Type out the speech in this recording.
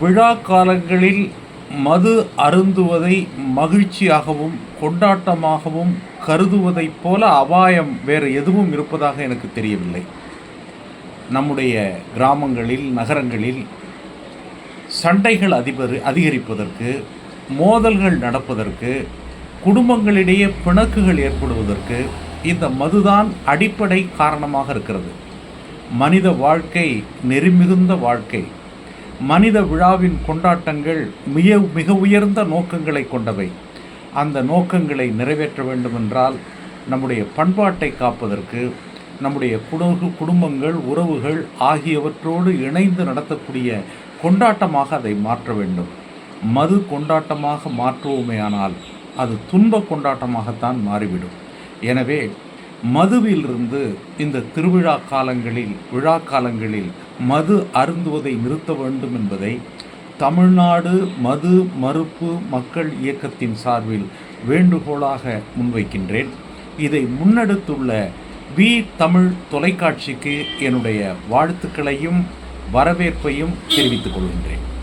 விழா காலங்களில் மது அருந்துவதை மகிழ்ச்சியாகவும் கொண்டாட்டமாகவும் கருதுவதைப் போல அபாயம் வேறு எதுவும் இருப்பதாக எனக்கு தெரியவில்லை. நம்முடைய கிராமங்களில் நகரங்களில் சண்டைகள் அதிபர் அதிகரிப்பதற்கு மோதல்கள் நடப்பதற்கு குடும்பங்களிடையே பிணக்குகள் ஏற்படுவதற்கு இந்த மதுதான் அடிப்படை காரணமாக இருக்கிறது. மனித வாழ்க்கை நெறிமிகுந்த வாழ்க்கை. மனித விழாவின் கொண்டாட்டங்கள் மிக மிக உயர்ந்த நோக்கங்களை கொண்டவை. அந்த நோக்கங்களை நிறைவேற்ற வேண்டுமென்றால் நம்முடைய பண்பாட்டை காப்பதற்கு நம்முடைய குடும்ப குடும்பங்கள் உறவுகள் ஆகியவற்றோடு இணைந்து நடத்தக்கூடிய கொண்டாட்டமாக அதை மாற்ற வேண்டும். மது கொண்டாட்டமாக மாற்றுவோமேயானால் அது துன்ப கொண்டாட்டமாகத்தான் மாறிவிடும். எனவே மதுவிலிருந்து இந்த திருவிழா காலங்களில் விழா காலங்களில் மது அருந்துவதை நிறுத்த வேண்டும் என்பதை தமிழ்நாடு மது மறுப்பு மக்கள் இயக்கத்தின் சார்பில் வேண்டுகோளாக முன்வைக்கின்றேன். இதை முன்னெடுத்துள்ள வி. தமிழ் தொலைக்காட்சிக்கு என்னுடைய வாழ்த்துக்களையும் வரவேற்பையும் தெரிவித்துக் கொள்கின்றேன்.